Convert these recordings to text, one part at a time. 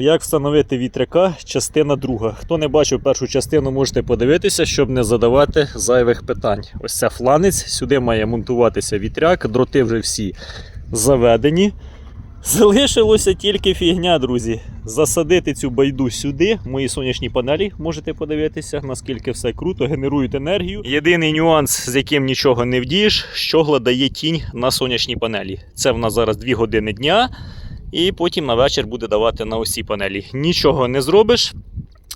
Як встановити вітряка, частина друга. Хто не бачив першу частину, можете подивитися, щоб не задавати зайвих питань. Ось це фланець, сюди має монтуватися вітряк, дроти вже всі заведені. Залишилося тільки фігня, друзі. Засадити цю байду сюди. Мої сонячні панелі можете подивитися, наскільки все круто, генерують енергію. Єдиний нюанс, з яким нічого не вдієш, щогла дає тінь на сонячні панелі. Це в нас зараз 2 години дня, і потім на вечір буде давати на усі панелі. Нічого не зробиш.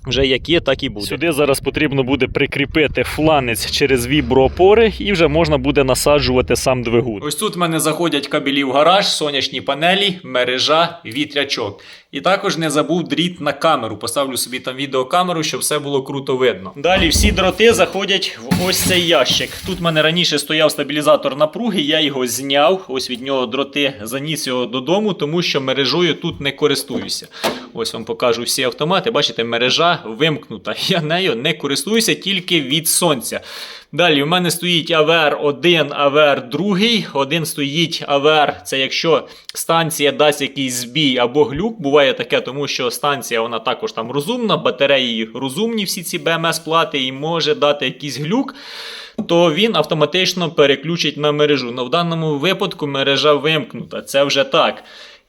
Вже як є, так і буде. Сюди зараз потрібно буде прикріпити фланець через віброопори, і вже можна буде насаджувати сам двигун. Ось тут в мене заходять кабелі в гараж, сонячні панелі, мережа, вітрячок. І також не забув дріт на камеру. Поставлю собі там відеокамеру, щоб все було круто видно. Далі всі дроти заходять в ось цей ящик. Тут в мене раніше стояв стабілізатор напруги, я його зняв. Ось від нього дроти заніс його додому, тому що мережою тут не користуюся. Ось вам покажу всі автомати. Бачите, мережа вимкнута. Я нею не користуюся тільки від сонця. Далі в мене стоїть АВР 1, АВР 2. Один стоїть АВР, це якщо станція дасть якийсь збій або глюк. Буває таке, тому що станція вона також там розумна, батареї розумні, всі ці БМС-плати, і може дати якийсь глюк. То він автоматично переключить на мережу. Но в даному випадку мережа вимкнута. Це вже так.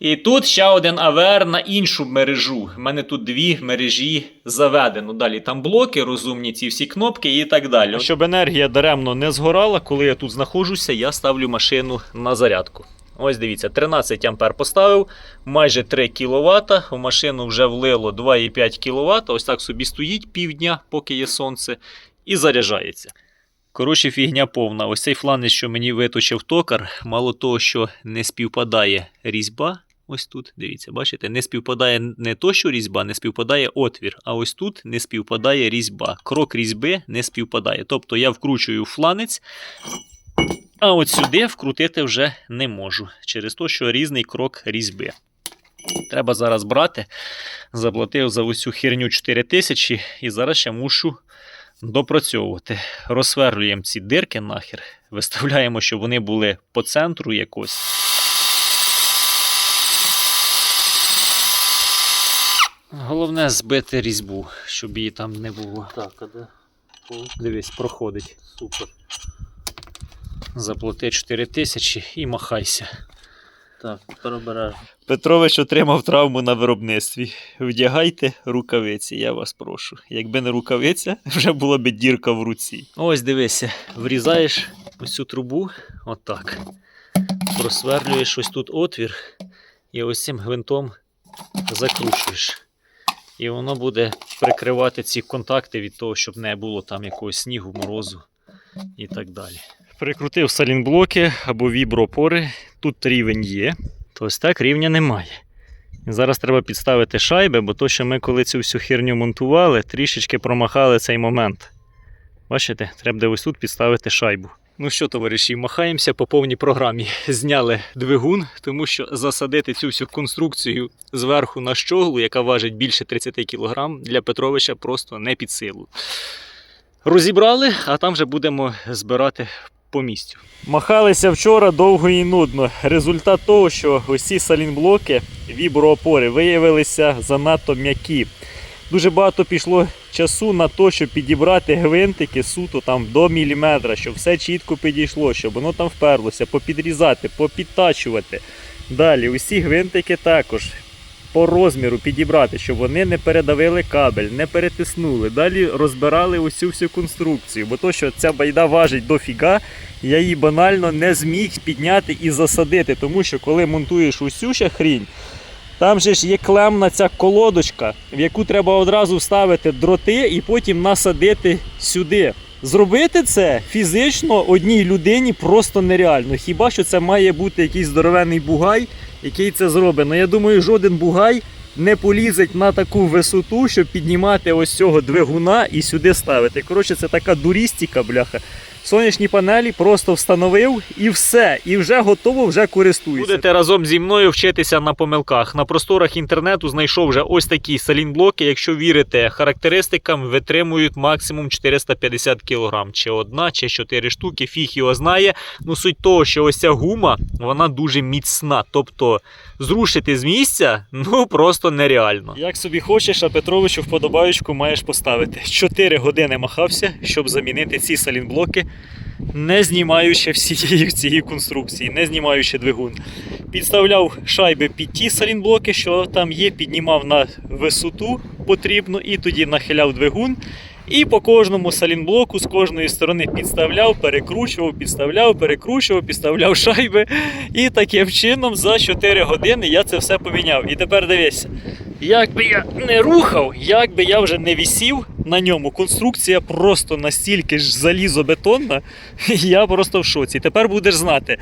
І тут ще один АВР на іншу мережу. У мене тут дві мережі заведено. Далі там блоки, розумні ці всі кнопки і так далі. Щоб енергія даремно не згорала, коли я тут знаходжуся, я ставлю машину на зарядку. Ось дивіться, 13 ампер поставив, майже 3 кВт. В машину вже влило 2,5 кВт. Ось так собі стоїть півдня, поки є сонце, і заряджається. Коротше, фігня повна. Ось цей фланець, що мені виточив токар, мало того, що не співпадає різьба. Ось тут, дивіться, бачите, не співпадає не то, що різьба, не співпадає отвір, а ось тут не співпадає різьба. Крок різьби не співпадає. Тобто я вкручую фланець, а от сюди вкрутити вже не можу, через те, що різний крок різьби. Треба зараз брати. Заплатив за усю херню 4 тисячі і зараз ще мушу допрацьовувати. Розсверлюємо ці дирки нахер, виставляємо, щоб вони були по центру якось. Головне збити різьбу, щоб її там не було. Так, а де? Дивись, проходить. супер. Заплати 4 тисячі і махайся. Так, обережно. Петрович отримав травму на виробництві. Вдягайте рукавиці, я вас прошу. Якби не рукавиця, вже була б дірка в руці. Ось дивися, врізаєш ось цю трубу, отак. Просверлюєш ось тут отвір, і ось цим гвинтом закручуєш. І воно буде прикривати ці контакти від того, щоб не було там якогось снігу, морозу і так далі. Прикрутив салінблоки або віброопори. Тут рівень є, то ось так рівня немає. Зараз треба підставити шайби, бо то, що ми коли цю всю херню монтували, трішечки промахали цей момент. Бачите, треба ось тут підставити шайбу. Ну що, товариші, махаємося по повній програмі. Зняли двигун, тому що засадити цю всю конструкцію зверху на щоглу, яка важить більше 30 кг, для Петровича просто не під силу. Розібрали, а там вже будемо збирати по місцю. Махалися вчора довго і нудно. Результат того, що ці салінблоки, віброопори виявилися занадто м'які. Дуже багато пішло часу на те, щоб підібрати гвинтики суто там до міліметра, щоб все чітко підійшло, щоб воно там вперлося, попідрізати, попідтачувати. Далі, усі гвинтики також по розміру підібрати, щоб вони не передавили кабель, не перетиснули. Далі розбирали усю всю конструкцію, бо то, що ця байда важить дофіга, я її банально не зміг підняти і засадити, тому що коли монтуєш усю ще хрінь, там же ж є клемна ця колодочка, в яку треба одразу вставити дроти і потім насадити сюди. Зробити це фізично одній людині просто нереально. Хіба що це має бути якийсь здоровенний бугай, який це зробить. Ну я думаю, жоден бугай не полізить на таку висоту, щоб піднімати ось цього двигуна і сюди ставити. Коротше, це така дурістіка, бляха. Сонячні панелі просто встановив і все. І вже готово, вже користуюся. Будете разом зі мною вчитися на помилках. На просторах інтернету знайшов вже ось такі салінблоки. Якщо вірите характеристикам, витримують максимум 450 кг. Чи одна, чи чотири штуки, фіг його знає. Ну суть того, що ось ця гума, вона дуже міцна. Тобто зрушити з місця ну просто нереально. Як собі хочеш, а Петровичу вподобаючку маєш поставити. 4 години махався, щоб замінити ці салінблоки, не знімаючи всієї цієї конструкції, не знімаючи двигун. Підставляв шайби під ті салінблоки, що там є, піднімав на висоту потрібну і тоді нахиляв двигун. І по кожному салінблоку з кожної сторони підставляв, перекручував, підставляв, перекручував, підставляв шайби. І таким чином за 4 години я це все поміняв. І тепер дивися, як би я не рухав, як би я вже не вісів на ньому, конструкція просто настільки ж залізобетонна, я просто в шоці. Тепер будеш знати.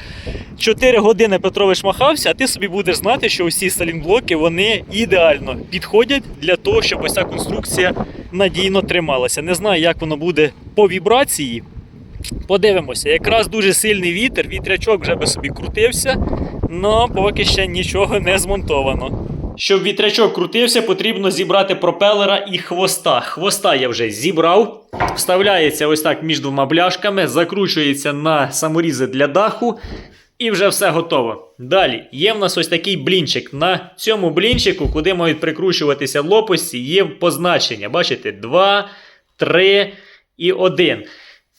4 години Петрович махався, а ти собі будеш знати, що усі салінблоки вони ідеально підходять для того, щоб ось ця конструкція надійно трималася. Не знаю, як воно буде по вібрації. Подивимося, якраз дуже сильний вітер, вітрячок вже би собі крутився, але поки ще нічого не змонтовано. Щоб вітрячок крутився, потрібно зібрати пропелера і хвоста. Хвоста я вже зібрав. Вставляється ось так між двома бляшками, закручується на саморізи для даху. І вже все готово. Далі є в нас ось такий блінчик. На цьому блінчику, куди мають прикручуватися лопасті, є позначення. Бачите, 2, 3 і 1.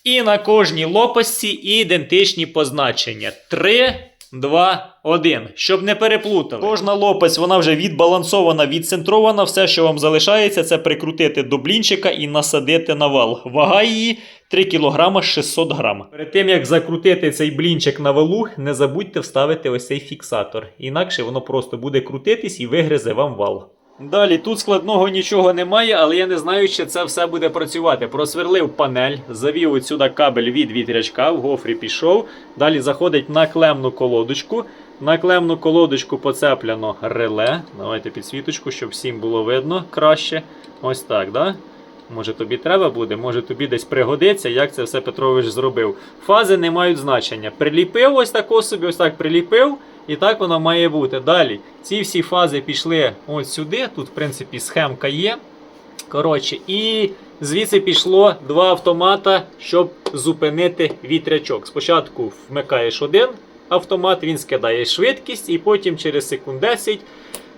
І на кожній лопасті ідентичні позначення. 3, 2, 1. Щоб не переплутали. Кожна лопець, вона вже відбалансована, відцентрована. Все, що вам залишається, це прикрутити до блінчика і насадити на вал. Вага її 3 кг 600 грам. Перед тим як закрутити цей блінчик на валу, не забудьте вставити ось цей фіксатор. Інакше воно просто буде крутитись і вигризе вам вал. Далі тут складного нічого немає, але я не знаю, чи це все буде працювати. Просверлив панель, завів от сюди кабель від вітрячка, в гофрі пішов. Далі заходить на клемну колодочку. На клемну колодочку поцепляно реле. Давайте підсвіточку, щоб всім було видно краще. Ось так, да? Може тобі треба буде, може тобі десь пригодиться, як це все Петрович зробив. Фази не мають значення. Приліпив ось тако собі, ось так приліпив. І так воно має бути. Далі ці всі фази пішли ось сюди. Тут, в принципі, схемка є. Коротше, і звідси пішло два автомата, щоб зупинити вітрячок. Спочатку вмикаєш один автомат, він скидає швидкість, і потім через секунд 10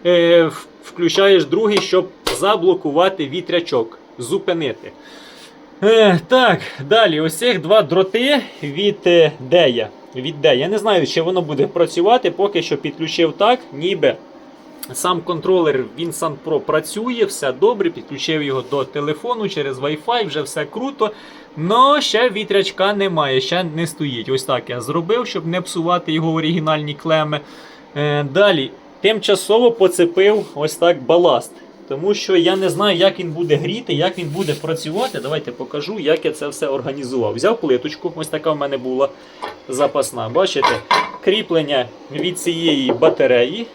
е, включаєш другий, щоб заблокувати вітрячок, зупинити. Е, так, далі, ось цих два дроти від е, Дея. Від Дея. Я не знаю, чи воно буде працювати, поки що підключив так, ніби. Сам контролер Winsan Pro працює, все добре, підключив його до телефону через Wi-Fi, вже все круто. Но ще вітрячка немає, ще не стоїть. Ось так я зробив, щоб не псувати його оригінальні клеми. Е, далі, тимчасово поцепив ось так баласт. Тому що я не знаю, як він буде гріти, як він буде працювати. Давайте покажу, як я це все організував. Взяв плиточку, ось така в мене була запасна. Бачите, кріплення від цієї батареї.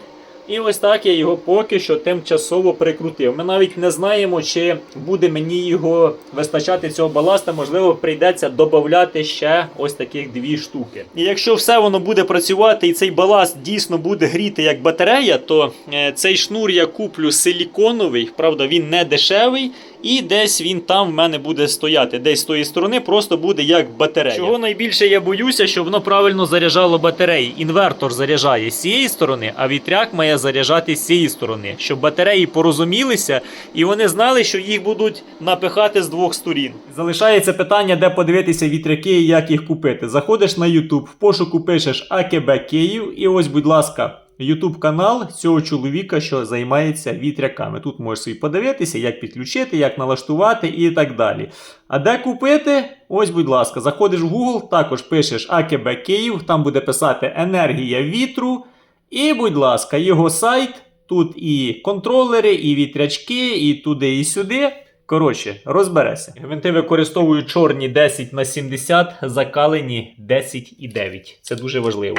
І ось так я його поки що тимчасово прикрутив. Ми навіть не знаємо, чи буде мені його вистачати цього баласта. Можливо, прийдеться додати ще ось таких дві штуки. І якщо все воно буде працювати і цей баласт дійсно буде гріти як батарея, то е, цей шнур я куплю силіконовий, правда, він не дешевий. І десь він там в мене буде стояти. Десь з тої сторони просто буде як батарея. Чого найбільше я боюся, щоб воно правильно заряджало батареї. Інвертор заряджає з цієї сторони, а вітряк має заряджати з цієї сторони, щоб батареї порозумілися і вони знали, що їх будуть напихати з двох сторін. Залишається питання, де подивитися вітряки і як їх купити. Заходиш на YouTube, в пошуку пишеш АКБ Київ, і ось, будь ласка. YouTube канал цього чоловіка, що займається вітряками. Тут можеш собі подивитися, як підключити, як налаштувати і так далі. А де купити? Ось, будь ласка, заходиш в Google, також пишеш АКБ Київ, там буде писати енергія вітру. І, будь ласка, його сайт. Тут і контролери, і вітрячки, і туди, і сюди. Коротше, розбереся. Гвинти використовую чорні 10 на 70, закалені 10,9. Це дуже важливо.